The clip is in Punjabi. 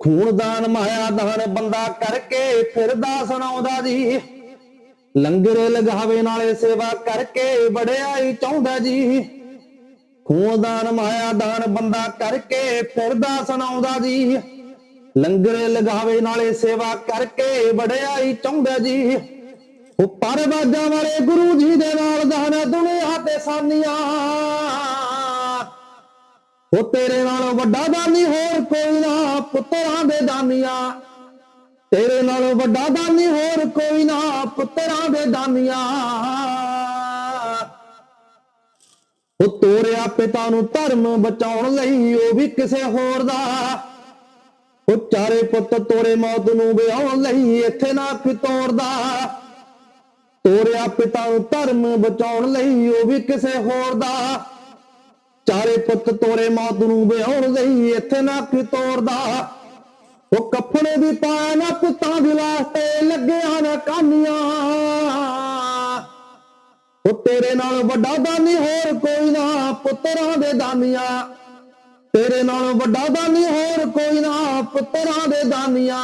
ਖੂਨਦਾਨ ਮਾਇਆ ਦਾਨ ਬੰਦਾ ਕਰਕੇ ਫਿਰਦਾ ਸੁਣਾਉਂਦਾ ਜੀ। ਲੰਗਰ ਲਗਾਵੇ ਨਾਲੇ ਸੇਵਾ ਕਰਕੇ ਬੜਿਆਈ ਚਾਹੁੰਦਾ ਜੀ। ਖੂਨਦਾਨ ਮਾਇਆ ਦਾਨ ਬੰਦਾ ਕਰਕੇ ਫਿਰਦਾ ਸੁਣਾਉਂਦਾ ਜੀ। ਲੰਗਰ ਲਗਾਵੇ ਨਾਲੇ ਸੇਵਾ ਕਰਕੇ ਬੜਿਆਈ ਚਾਹੁੰਦਾ ਜੀ। ਉਹ ਪਰਵਾਜਾਂ ਵਾਲੇ ਗੁਰੂ ਜੀ ਦੇ ਨਾਲ ਦਾਨ ਦੁਨੀਆ ਤੇ ਸਾਨੀਆਂ। ਉਹ ਤੇਰੇ ਨਾਲੋਂ ਵੱਡਾ ਦਾਨੀ, ਹੋਰ ਕੋਈ ਨਾ, ਪੁੱਤਰਾਂ ਦੇ ਦਾਨੀਆਂ। ਤੇਰੇ ਨਾਲੋਂ ਵੱਡਾ ਦਾਨੀ, ਹੋਰ ਕੋਈ ਨਾ, ਪੁੱਤਰਾਂ ਦੇ ਦਾਨੀਆਂ। ਉਹ ਤੋਰਿਆ ਪਿਤਾ ਨੂੰ ਧਰਮ ਬਚਾਉਣ ਲਈ, ਉਹ ਵੀ ਕਿਸੇ ਹੋਰ ਦਾ। ਉਹ ਚਾਰੇ ਪੁੱਤ ਤੋਰੇ ਮੌਤ ਨੂੰ ਵਿਆਉਣ ਲਈ, ਇੱਥੇ ਨਾ ਪਿਤੋਰਦਾ ਤੋਰਿਆ ਪਿਤਾ ਨੂੰ ਧਰਮ ਬਚਾਉਣ ਲਈ, ਉਹ ਵੀ ਕਿਸੇ ਹੋਰ ਦਾ। ਪੁੱਤ ਤੋਰੇ ਮੌਤ ਨੂੰ ਵਿਆਉਣ ਲਈ ਇੱਥੇ ਨਾ ਕੋਈ ਤੋਰਦਾ ਉਹ ਕੱਫਣੇ ਵੀ ਪਾਇਆ ਨਾ ਪੁੱਤਾਂ ਦੀ ਲਾਸ਼ ਤੇ ਲੱਗਿਆ ਨਾ ਕਾਨੀਆਂ। ਉਹ ਤੇਰੇ ਨਾਲ ਵੱਡਾ ਦਾਨੀ ਹੋਰ ਕੋਈ ਨਾ, ਪੁੱਤਰਾਂ ਦੇ ਦਾਨੀਆਂ। ਤੇਰੇ ਨਾਲ ਵੱਡਾ ਦਾਨੀ ਹੋਰ ਕੋਈ ਨਾ, ਪੁੱਤਰਾਂ ਦੇ ਦਾਨੀਆਂ।